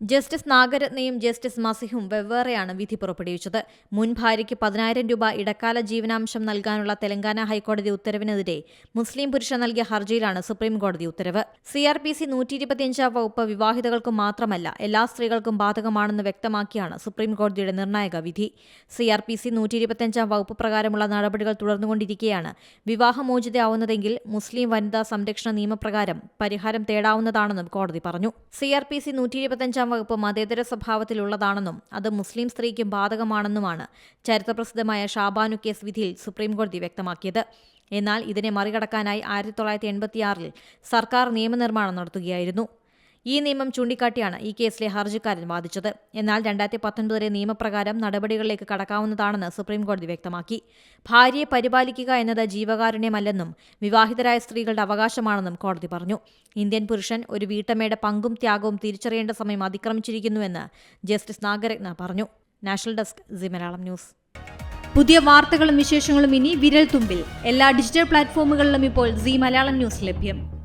Justice നാഗരത്നയും justice മസിഹും വെവ്വേറെയാണ് വിധി പുറപ്പെടുവിച്ചത്. മുൻ ഭാര്യയ്ക്ക് പതിനായിരം രൂപ ഇടക്കാല ജീവനാംശം നൽകാനുള്ള തെലങ്കാന ഹൈക്കോടതി ഉത്തരവിനെതിരെ മുസ്ലിം പുരുഷൻ നൽകിയ ഹർജിയിലാണ് സുപ്രീംകോടതി ഉത്തരവ്. സി ആർ പി സി നൂറ്റി ഇരുപത്തിയഞ്ചാം വകുപ്പ് വിവാഹിതകൾക്ക് മാത്രമല്ല എല്ലാ സ്ത്രീകൾക്കും ബാധകമാണെന്ന് വ്യക്തമാക്കിയാണ് സുപ്രീംകോടതിയുടെ നിർണായക വിധി. സി ആർ പി സി നൂറ്റി ഇരുപത്തിയഞ്ചാം വകുപ്പ് പ്രകാരമുള്ള നടപടികൾ തുടർന്നുകൊണ്ടിരിക്കെയാണ്. വിവാഹമോചിതയാവുന്നതെങ്കിൽ മുസ്ലിം വനിതാ സംരക്ഷണ നിയമപ്രകാരം പരിഹാരം തേടാവുന്നതാണെന്നും കോടതി പറഞ്ഞു. സി ആർ പി സി നൂറ്റി ഇരുപത്തിയഞ്ചാം വകുപ്പ് മതേതര സ്വഭാവത്തിലുള്ളതാണെന്നും അത് മുസ്ലിം സ്ത്രീക്കും ബാധകമാണെന്നുമാണ് ചരിത്രപ്രസിദ്ധമായ ഷാബാനു കേസ് വിധിയിൽ സുപ്രീംകോടതി വ്യക്തമാക്കിയത്. എന്നാൽ ഇതിനെ മറികടക്കാനായി ആയിരത്തി തൊള്ളായിരത്തി എൺപത്തിയാറിൽ സർക്കാർ നിയമനിർമ്മാണം നടത്തുകയായിരുന്നു. ഈ നിയമം ചൂണ്ടിക്കാട്ടിയാണ് ഈ കേസിലെ ഹർജിക്കാരൻ വാദിച്ചത്. എന്നാൽ രണ്ടായിരത്തി പത്തൊൻപതിലെ നിയമപ്രകാരം നടപടികളിലേക്ക് കടക്കാവുന്നതാണെന്ന് സുപ്രീംകോടതി വ്യക്തമാക്കി. ഭാര്യയെ പരിപാലിക്കുക എന്നത് ജീവകാരുണ്യമല്ലെന്നും വിവാഹിതരായ സ്ത്രീകളുടെ അവകാശമാണെന്നും കോടതി പറഞ്ഞു. ഇന്ത്യൻ പുരുഷൻ ഒരു വീട്ടമ്മയുടെ പങ്കും ത്യാഗവും തിരിച്ചറിയേണ്ട സമയം അതിക്രമിച്ചിരിക്കുന്നുവെന്ന് ജസ്റ്റിസ് നാഗരത്ന പറഞ്ഞു. National desk G Malayalam news. പുതിയ വാർത്തകളും വിശേഷങ്ങളും ഇനി വിരൽ തുമ്പിൽ. എല്ലാ ഡിജിറ്റൽ പ്ലാറ്റ്ഫോമുകളിലും ഇപ്പോൾ സി മലയാളം ന്യൂസ് ലഭ്യം.